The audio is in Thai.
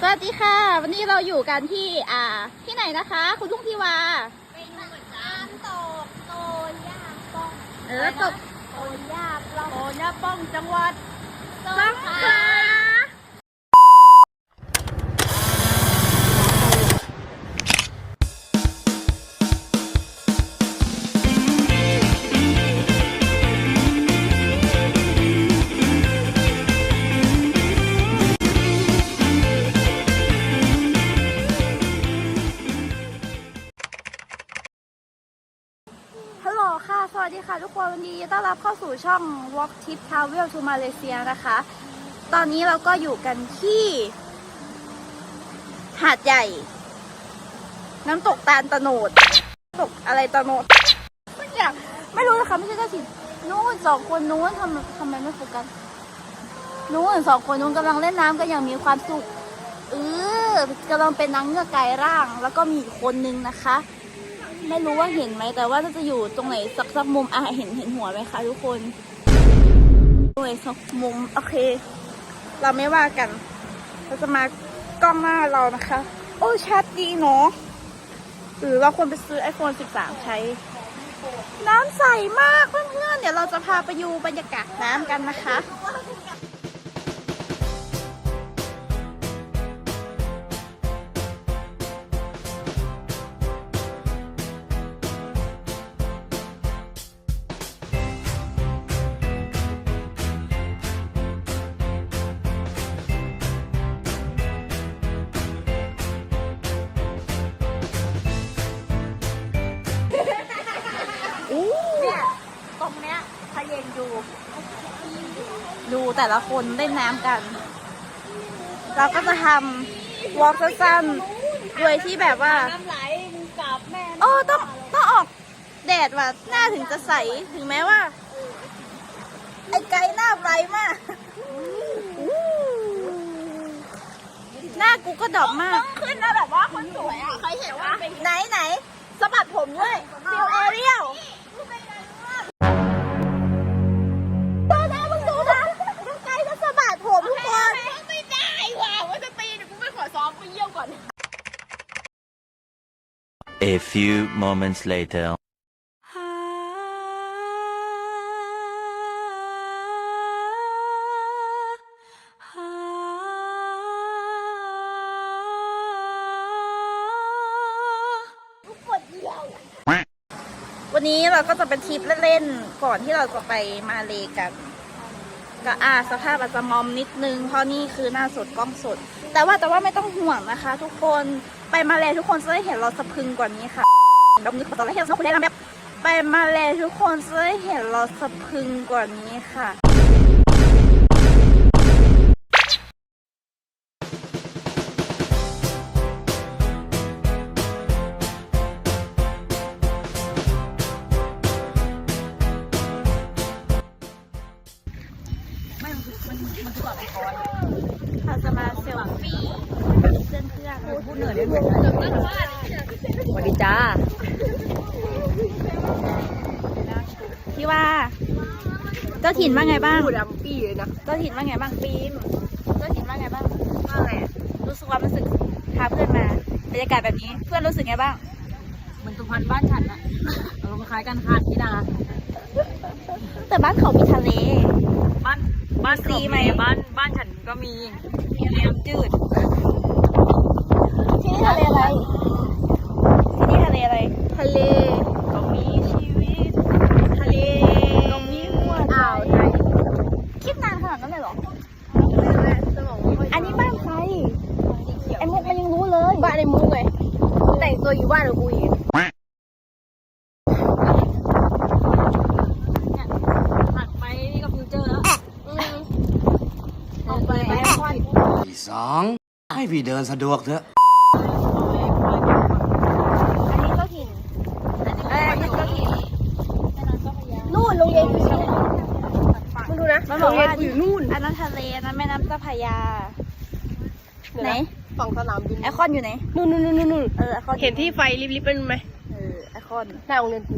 สวัสดีค่ะ วันนี้เราอยู่กันที่อ่าที่ไหนนะคะ คุณทุ่งทิวาไปดูน้ำตกโตนย่าป้องเออตกโตนย่าป้องโอนยาป้องจังหวัดสงสงขขลาลา ค่ะ สวัสดีค่ะทุกคนวันนี้ต้อนรับเข้าสู่ช่อง Walk Tip Travel to Malaysia นะคะ ตอนนี้เราก็อยู่กันที่ หาดใหญ่ น้ำตกตาลตะโนด ตกอะไรตะโนดไม่อยากไม่รู้นะคะ ไม่ใช่เจ้าถิ่นนู้นสองคนนู้นทำทำไมไม่โฟกัสนู้นสองคนนู้นกำลังเล่นน้ำกันอย่างมีความสุขเออกำลังเป็นนางเงือกกายร่าง แล้วก็มีอีกคนนึงนะคะ ไม่รู้ว่าเห็นไหมแต่ว่าจะอยู่ตรงไหนสักสักมุมอะเห็นเห็นหัวไหมคะทุกคนตรงไหนสักมุมโอเค เราไม่ว่ากัน เราจะมากล้องหน้าเรานะคะ โอ้ชัดดีเนาะหรือเราควรไปซื้อ iPhone 13 ใช้ น้ำใสมากเพื่อนๆเดี๋ยวเราจะพาไปดูบรรยากาศน้ำกันนะคะ ดูแต่ละคนเล่นน้ำกัน เราก็จะทำวอล์กสั้นๆโดยที่แบบว่า น้ำไหลมึงกลับแม่โอ้ต้องต้องออกแดดว่ะหน้าถึงจะใสถึงแม้ว่า ไอ้ไกด์หน้าไบรท์มากหน้ากูก็ดอกมาก ขึ้นนะแบบว่าคนสวยอะ ใครเห็นว่าไหนไหนสะบัดผมด้วย A few moments later. วันนี้เราก็จะเป็นทริปเล่นๆ ก่อนที่เราจะไปมาเลกันก็อาสภาพอาจจะมอมนิดนึง เพราะนี่คือหน้าสดกล้องสด แต่ว่าแต่ว่าไม่ต้องห่วงนะคะ ทุกคน ไปมาเลทุกคนจะได้เห็นเราสะพึงกว่านี้ค่ะแบบนี้ตอนแรกเห็นเราคุณเล่นแบบ ไปมาเลทุกคนจะได้เห็นเราสะพึงกว่านี้ค่ะ เราจะมาเซลฟี่เพื่อนเพื่อนพูดเหนื่อยได้ไหมสวัสดีจ้า พี่ว่า เจ้าถิ่นว่าไงบ้างพูดดำปี้เลยนะ เจ้าถิ่นว่าไงบ้างฟิล์มเจ้าถิ่นว่าไงบ้างว่าไงรู้สึกว่ามันรู้สึกพาเพื่อนมาบรรยากาศแบบนี้เพื่อนรู้สึกไงบ้าง เหมือนสุพรรณบ้านฉันอะอารมณ์คล้ายกันค่ะที่นาแต่บ้านเขามีทะเล บ้านบ้านซีไหม บ้านบ้านฉันก็มีมีเลี้ยงจืด ที่นี่ทะเลอะไร ที่นี่ทะเลอะไร ทะเล ก็มีชีวิต ทะเลก็มีหัวใจอ่าวไทยคิดนานขนาดนั้นเลยเหรอสมองไม่ค่อยอันนี้บ้านใครสีเขียวไอ้มุกมันยังรู้เลยบ้านในมุ้งไงแต่งตัวอยู่บ้านกับกูอีกหักไปนี่ก็ฟิวเจอร์แล้วออกไปไอคอน ที่ สองให้พี่เดินสะดวกเถอะ อันนี้ก็ถิ่นเอ้ยอันนี้ก็ถิ่นนู่นโรงเรียนอยู่ที่มึงดูนะมันบโรอกงเรียว่านกูอยู่นู่น อันนั้นทะเลอันนั้นแม่น้ำเจ้าพระยา ไหน ฝั่งสนามบินไอคอนอยู่ไหน นู่นนู่นนู่นนู่นเออไอคอนเห็นที่ไฟลิบๆเป็นไหมเออไอคอนหน้าโรงเรียนกู